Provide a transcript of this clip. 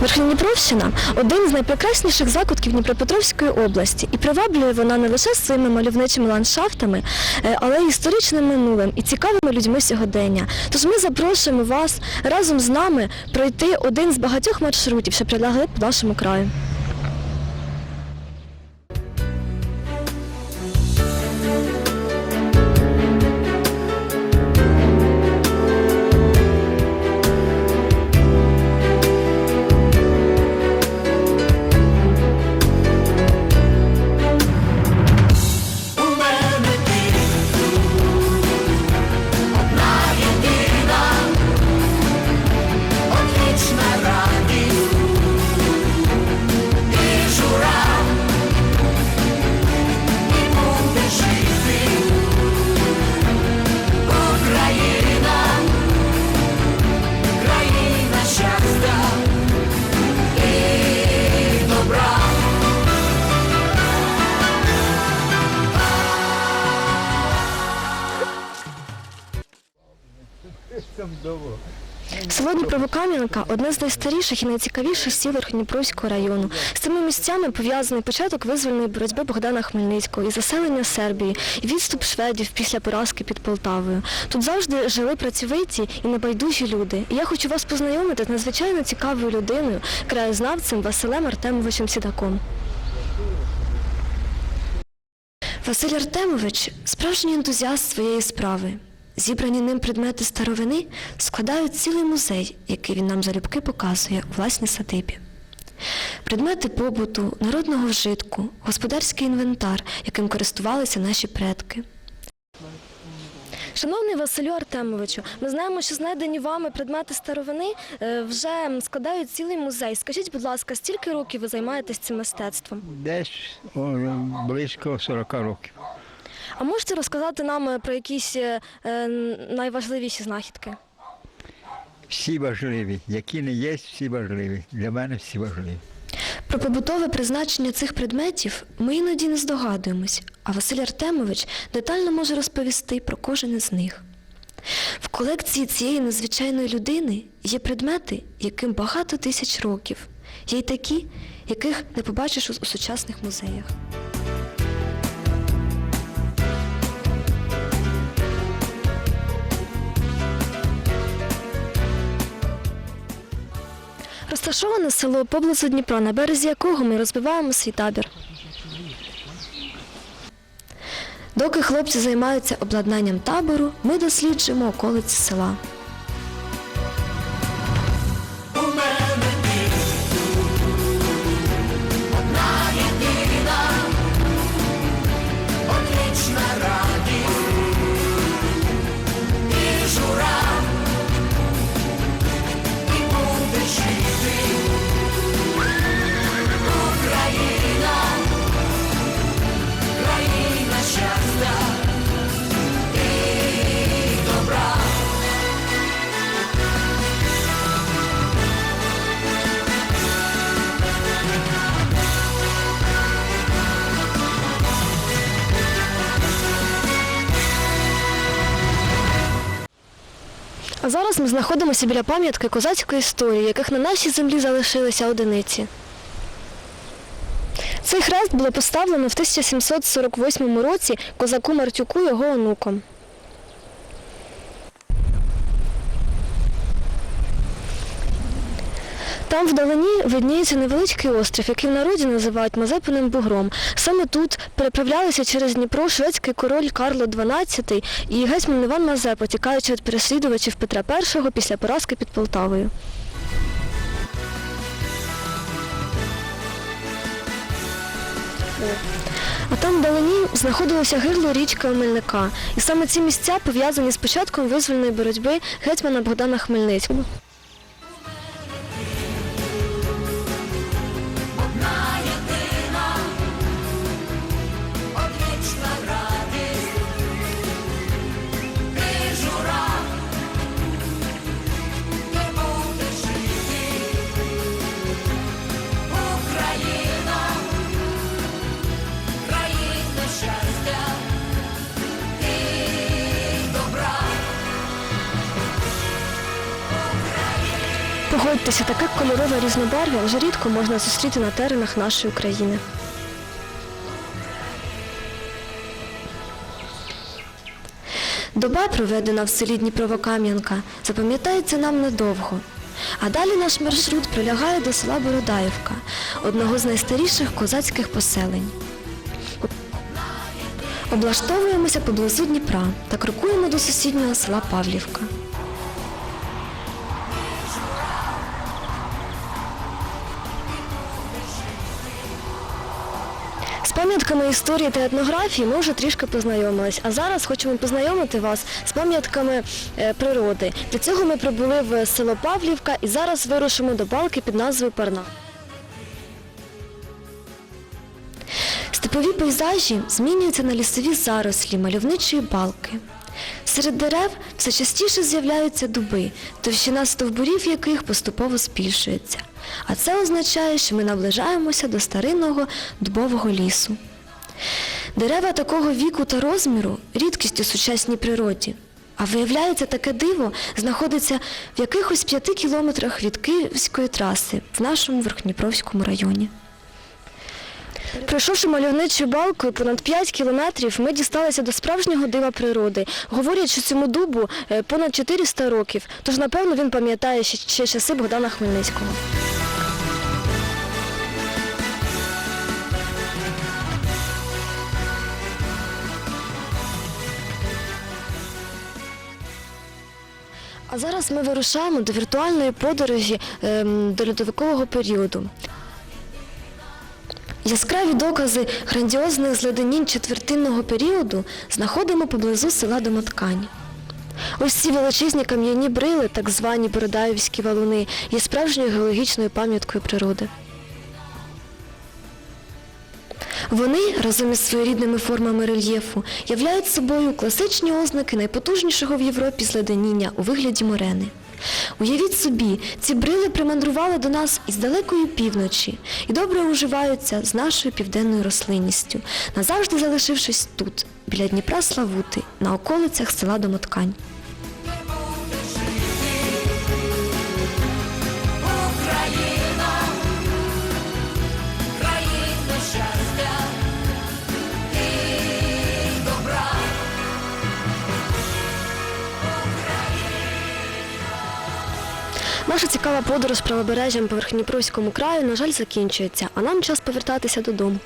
Верхньодніпровщина один з найпрекрасніших закутків Дніпропетровської області, і приваблює вона не лише своїми мальовничими ландшафтами, е, але й історичним минулим і цікавими людьми сьогодення. Тож ми запрошуємо вас разом з нами пройти один з багатьох маршрутів, що прилягли по нашому краю. Село Дніпровокам'янка – одне з найстаріших і найцікавіших сіл Верхньодніпровського району. З цими місцями пов'язаний початок визвольної боротьби Богдана Хмельницького і заселення Сербії, і відступ шведів після поразки під Полтавою. Тут завжди жили працьовиті і небайдужі люди. І я хочу вас познайомити з надзвичайно цікавою людиною, краєзнавцем Василем Артемовичем Сідаком. Василь Артемович – справжній ентузіаст своєї справи. Зібрані ним предмети старовини складають цілий музей, який він нам залюбки показує у власній садибі. Предмети побуту, народного вжитку, господарський інвентар, яким користувалися наші предки. Шановний Василю Артемовичу, ми знаємо, що знайдені вами предмети старовини е, вже складають цілий музей. Скажіть, будь ласка, стільки років ви займаєтесь цим мистецтвом? Десь о, близько 40 років. А можете розказати нам е, про якісь е, е, найважливіші знахідки? Всі важливі, які не є, всі важливі. Для мене всі важливі. Про побутове призначення цих предметів ми іноді не здогадуємось, а Василь Артемович детально може розповісти про кожен із них. В колекції цієї незвичайної людини є предмети, яким багато тисяч років. Є й такі, яких не побачиш у, у сучасних музеях. Розташоване село поблизу Дніпра, на березі якого ми розбиваємо свій табір. Доки хлопці займаються обладнанням табору, ми досліджуємо околиці села. Зараз ми знаходимося біля пам'ятки козацької історії, яких на нашій землі залишилися одиниці. Цей хрест було поставлено в 1748 році козаку Мартюку його онуком. Там вдалині видніється невеличкий острів, який в народі називають Мазепиним бугром. Саме тут переправлялися через Дніпро шведський король Карло XII і гетьман Іван Мазепа, тікаючи від переслідувачів Петра І після поразки під Полтавою. А там вдалині знаходилося гирло річки Омельника. І саме ці місця пов'язані з початком визвольної боротьби гетьмана Богдана Хмельницького. Погодьтеся, таке кольорове різнобарв'я вже рідко можна зустріти на теренах нашої України. Доба, проведена в селі Дніпровокам'янка, запам'ятається нам надовго. А далі наш маршрут прилягає до села Бородаївка, одного з найстаріших козацьких поселень. Облаштовуємося поблизу Дніпра та крокуємо до сусіднього села Павлівка. Пам'ятками історії та етнографії ми вже трішки познайомились, а зараз хочемо познайомити вас з пам'ятками е, природи. Для цього ми прибули в село Павлівка і зараз вирушимо до балки під назвою Парна. Степові пейзажі змінюються на лісові зарослі мальовничої балки. Серед дерев все частіше з'являються дуби, товщина стовбурів яких поступово збільшується. А це означає, що ми наближаємося до старинного дубового лісу. Дерева такого віку та розміру рідкість у сучасній природі. А виявляється, таке диво знаходиться в якихось п'яти кілометрах від Київської траси в нашому Верхніпровському районі. Пройшовши мальовничою балкою понад 5 кілометрів, ми дісталися до справжнього дива природи. Говорять, що цьому дубу е, понад 400 років, тож, напевно, він пам'ятає ще, часи Богдана Хмельницького. А зараз ми вирушаємо до віртуальної подорожі ем, до льодовикового періоду. Яскраві докази грандіозних зледенінь четвертинного періоду знаходимо поблизу села Домоткань. Ось ці величезні кам'яні брили, так звані Бородаївські валуни, є справжньою геологічною пам'яткою природи. Вони разом із своєрідними формами рельєфу являють собою класичні ознаки найпотужнішого в Європі зледеніння у вигляді морени. Уявіть собі, ці брили примандрували до нас із далекої півночі і добре уживаються з нашою південною рослинністю, назавжди залишившись тут, біля Дніпра Славути, на околицях села Домоткань. Цікава подорож правобережжям по Верхніпровському краю, на жаль, закінчується, а нам час повертатися додому.